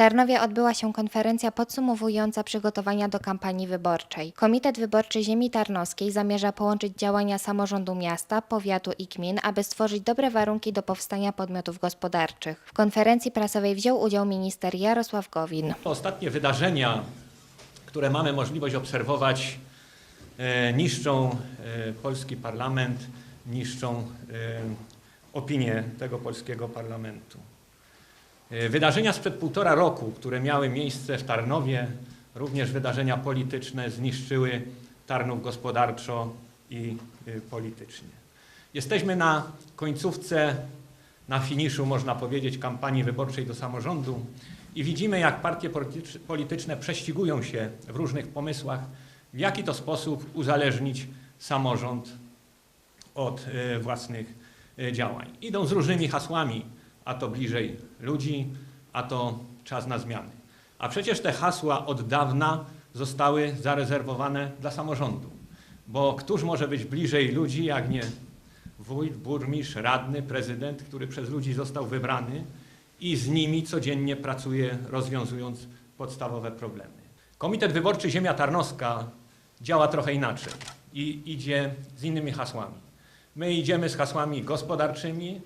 Tarnowie odbyła się konferencja podsumowująca przygotowania do kampanii wyborczej. Komitet Wyborczy Ziemi Tarnowskiej zamierza połączyć działania samorządu miasta, powiatu i gmin, aby stworzyć dobre warunki do powstania podmiotów gospodarczych. W konferencji prasowej wziął udział minister Jarosław Gowin. Ostatnie wydarzenia, które mamy możliwość obserwować, e, niszczą e, polski parlament, niszczą e, opinię tego polskiego parlamentu. E, Wydarzenia sprzed półtora roku, które miały miejsce w Tarnowie, również wydarzenia polityczne, zniszczyły Tarnów gospodarczo i e, politycznie. Jesteśmy na końcówce, na finiszu, można powiedzieć, kampanii wyborczej do samorządu i widzimy, jak partie politycz- polityczne prześcigują się w różnych pomysłach, w jaki to sposób uzależnić samorząd od e, własnych e, działań. Idą z różnymi hasłami, a to bliżej ludzi, a to czas na zmiany. A przecież te hasła od dawna zostały zarezerwowane dla samorządu. Bo któż może być bliżej ludzi, jak nie wójt, burmistrz, radny, prezydent, który przez ludzi został wybrany i z nimi codziennie pracuje, rozwiązując podstawowe problemy. Komitet Wyborczy Ziemia Tarnowska działa trochę inaczej i idzie z innymi hasłami. My idziemy z hasłami gospodarczymi,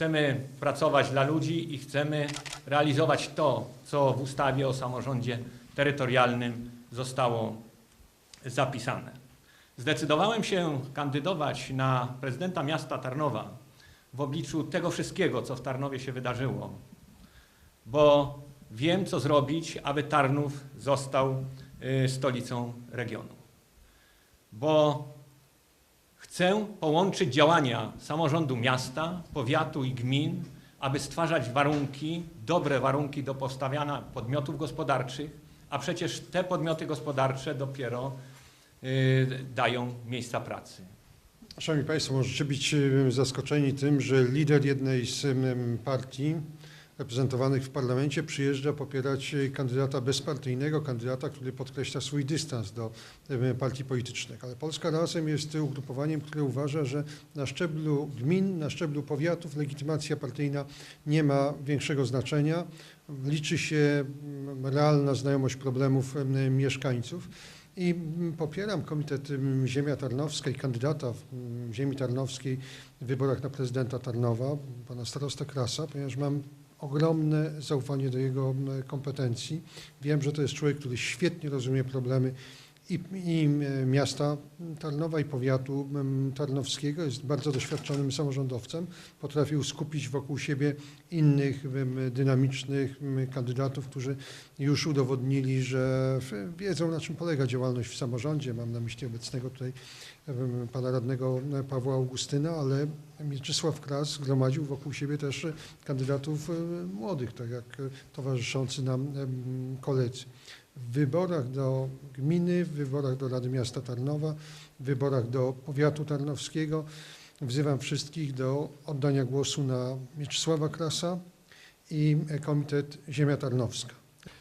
chcemy pracować dla ludzi i chcemy realizować to, co w ustawie o samorządzie terytorialnym zostało zapisane. Zdecydowałem się kandydować na prezydenta miasta Tarnowa w obliczu tego wszystkiego, co w Tarnowie się wydarzyło, bo wiem, co zrobić, aby Tarnów został y, stolicą regionu. Bo chcę połączyć działania samorządu miasta, powiatu i gmin, aby stwarzać warunki, dobre warunki do powstawiania podmiotów gospodarczych, a przecież te podmioty gospodarcze dopiero y, dają miejsca pracy. Szanowni Państwo, możecie być em, zaskoczeni tym, że lider jednej z partii reprezentowanych w parlamencie przyjeżdża popierać e, kandydata bezpartyjnego, kandydata, który podkreśla swój dystans do partii politycznych. Ale Polska Razem jest ugrupowaniem, które uważa, że na szczeblu gmin, na szczeblu powiatów legitymacja partyjna nie ma większego znaczenia. Liczy się realna znajomość problemów em, mieszkańców. I popieram Komitet Ziemia Tarnowska i kandydata w Ziemi Tarnowskiej w wyborach na prezydenta Tarnowa, pana starosta Krasa, ponieważ mam ogromne zaufanie do jego mm, kompetencji. Wiem, że to jest człowiek, który świetnie rozumie problemy i, i e, miasta Tarnowa i powiatu tarnowskiego. Jest bardzo doświadczonym samorządowcem. Potrafił skupić wokół siebie innych dynamicznych kandydatów, którzy już udowodnili, że wiedzą, na czym polega działalność w samorządzie. Mam na myśli obecnego tutaj pana radnego Pawła Augustyna, ale Mieczysław Kras zgromadził wokół siebie też kandydatów młodych, tak jak towarzyszący nam koledzy. W wyborach do gminy, w wyborach do Rady Miasta Tarnowa, w wyborach do powiatu tarnowskiego wzywam wszystkich do oddania głosu na Mieczysława Krasa i Komitet Ziemia Tarnowska.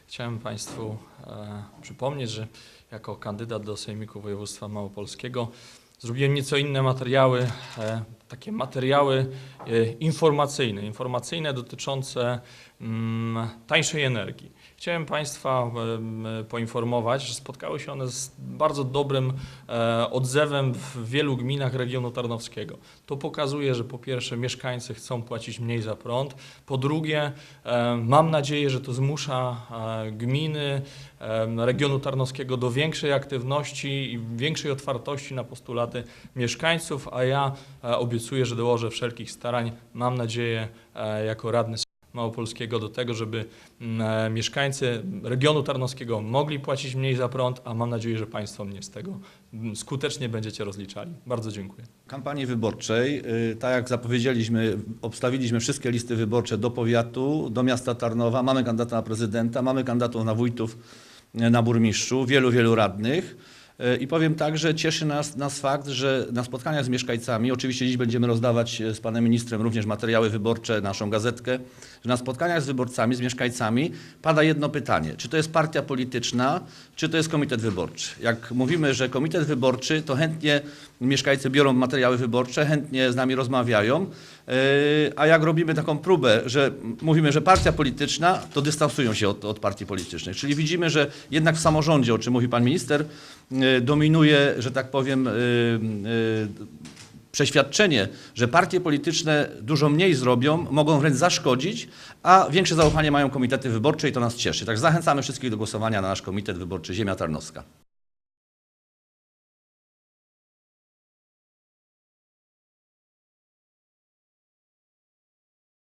Chciałem Państwu e, przypomnieć, że jako kandydat do Sejmiku Województwa Małopolskiego zrobiłem nieco inne materiały, e, takie materiały e, informacyjne, informacyjne dotyczące mm, tańszej energii. Chciałem Państwa poinformować, że spotkały się one z bardzo dobrym e, odzewem w wielu gminach regionu tarnowskiego. To pokazuje, że po pierwsze mieszkańcy chcą płacić mniej za prąd, po drugie e, mam nadzieję, że to zmusza gminy regionu tarnowskiego do większej aktywności i większej otwartości na postulaty mieszkańców, a ja e, obiecuję, że dołożę wszelkich starań, mam nadzieję, e, jako radny Małopolskiego do tego, żeby mm, e, mieszkańcy regionu tarnowskiego mogli płacić mniej za prąd, a mam nadzieję, że Państwo mnie z tego mm, skutecznie będziecie rozliczali. Bardzo dziękuję. kampanii wyborczej, y, tak jak zapowiedzieliśmy, obstawiliśmy wszystkie listy wyborcze do powiatu, do miasta Tarnowa. Mamy kandydata na prezydenta, mamy kandydatów na wójtów, y, na burmistrzu, wielu, wielu radnych. I powiem tak, że cieszy nas, nas fakt, że na spotkaniach z mieszkańcami, oczywiście dziś będziemy rozdawać y, z panem ministrem również materiały wyborcze, naszą gazetkę, że na spotkaniach z wyborcami, z mieszkańcami pada jedno pytanie. Czy to jest partia polityczna, czy to jest komitet wyborczy? Jak mówimy, że komitet wyborczy, to chętnie mieszkańcy biorą materiały wyborcze, chętnie z nami rozmawiają. A jak robimy taką próbę, że mówimy, że partia polityczna, to dystansują się od, od partii politycznej. Czyli widzimy, że jednak w samorządzie, o czym mówi pan minister, y, dominuje, że tak powiem, y, przeświadczenie, że partie polityczne dużo mniej zrobią, mogą wręcz zaszkodzić, a większe zaufanie mają komitety wyborcze i to nas cieszy. Tak zachęcamy wszystkich do głosowania na nasz komitet wyborczy Ziemia Tarnowska.